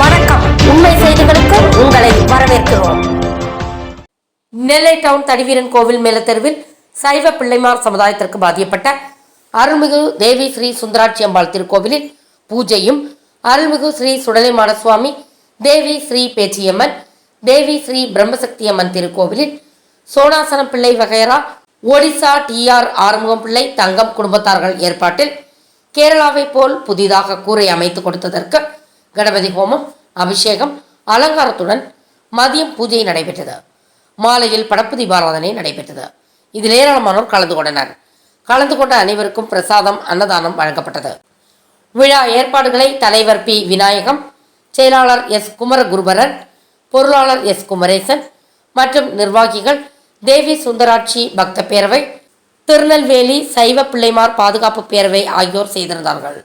வணக்கம். உண்மை செய்திகளுக்கு உங்களை வரவேற்கிறோம். நெல்லை டவுன் தடிவீரன் கோவில் மேலத்தெருவில் சைவ பிள்ளைமார் சமுதாயத்திற்கு பாதிக்கப்பட்ட அருள்மிகு தேவி ஸ்ரீ சுந்தராட்சி அம்பாள் திருக்கோவிலில் பூஜையும் அருள்மிகு ஸ்ரீ சுடலைமான சுவாமி தேவி ஸ்ரீ பேச்சியம்மன் தேவி ஸ்ரீ பிரம்மசக்தி அம்மன் திருக்கோவிலில் சோனாசனம் பிள்ளை வகைரா ஒடிசா டிஆர் ஆறுமுகம் பிள்ளை தங்கம் குடும்பத்தார்கள் ஏற்பாட்டில் கேரளாவை போல் புதிதாக கூரை அமைத்து கொடுத்ததற்கு கணபதி ஹோமம் அபிஷேகம் அலங்காரத்துடன் மதியம் பூஜை நடைபெற்றது. மாலையில் படப்பு தீபாராதனை நடைபெற்றது. இதில் ஏராளமானோர் கலந்து கொண்டனர். கலந்து கொண்ட அனைவருக்கும் பிரசாதம் அன்னதானம் வழங்கப்பட்டது. விழா ஏற்பாடுகளை தலைவர் பி. விநாயகம் செயலாளர் எஸ். குமரகுருபரன் பொருளாளர் எஸ். குமரேசன் மற்றும் நிர்வாகிகள் தேவி சுந்தராட்சி பக்த பேரவை திருநெல்வேலி சைவ பிள்ளைமார் பாதுகாப்பு பேரவை ஆகியோர் செய்திருந்தார்கள்.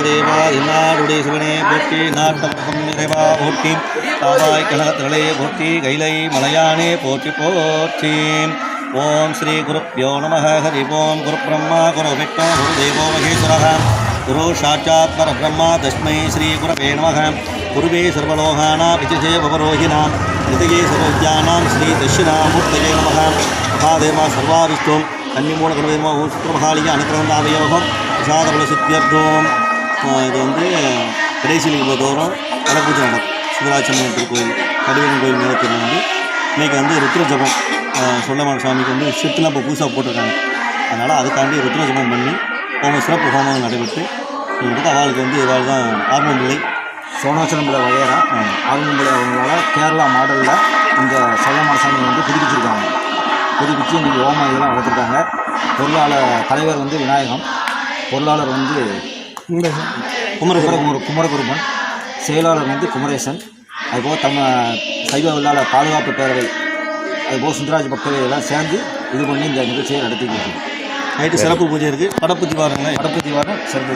மகாதேவாதினாடுடைய சிவனே போற்றி நாட்டமுகம் நிறைவா போற்றி காவாய் கனகத்திரளே போற்றி கைலை மலையானே போற்றி போற்றி ஓம் ஸ்ரீ குருப்பியோ நம ஹரி ஓம் குரு பிரம்மா குரு விஷ்ணு குரு தேவோ மகேஸ்வரः குரு சாட்சாத் பரபிரம்மா தஸ்மை ஸ்ரீ குரவே நமः குருவே சர்வலோகானாம் விஜயே பவரோகிணாம் நிதயே சர்வவித்யானாம் ஸ்ரீ தட்சிணாமூர்த்தயே நமः மகாதேவா சர்வாவிஷ்டும் கன்னிமூல குருவேமோ ஓம் சுத்திரமகாலிக அனுகிரகந்தாதயோகம் பிரசாதபல சித்தியர்த்தோம் ஆஹ் இது வந்து கடைசியில் தோறும் வடபூஜை நடக்கும் சுந்தராட்சம்மன் திருக்கோயில் கடிவீரன் கோயில் நேரத்தில் வந்து இன்றைக்கி வந்து ருத்ர ஜபம் சொல்லமான சுவாமிக்கு வந்து ஷிஃப்ட்லாம் இப்போ புதுசாக போட்டிருக்காங்க. அதனால் அதுக்காண்டி ருத்ர ஜபம் பண்ணி ஹோம சிறப்பு ஹோமம் நடைபெற்று இவங்களுக்கு அவளுக்கு வந்து இவாள் தான் ஆர்மம் பிள்ளை சோனாச்சலம்புல வகையரா ஆளுநம்புல அவங்களால கேரளா மாடலில் இந்த சொல்லமான சாமி வந்து புதுப்பிச்சிருக்காங்க. புதுப்பிச்சு இன்றைக்கி ஓமா இதெல்லாம் வளர்த்துருக்காங்க பொருளாளர் தலைவர் வந்து விநாயகம். பொருளாளர் வந்து குமரகுரு குமரகுருமன். செயலாளர் வந்து குமரேசன். அதுபோல் தம்ம சைவ வெள்ளாளர் பாதுகாப்பு பேரவை அதுபோல் சுந்தராஜ் பக்தர்கள் எல்லாம் சேர்ந்து இது பண்ணி இந்த நிகழ்ச்சியை நடத்திக்கிட்டு நைட்டு சிறப்பு பூஜை இருக்குது படப்பு தீபாரங்களே வடக்கு தீவாரம் சிறப்பு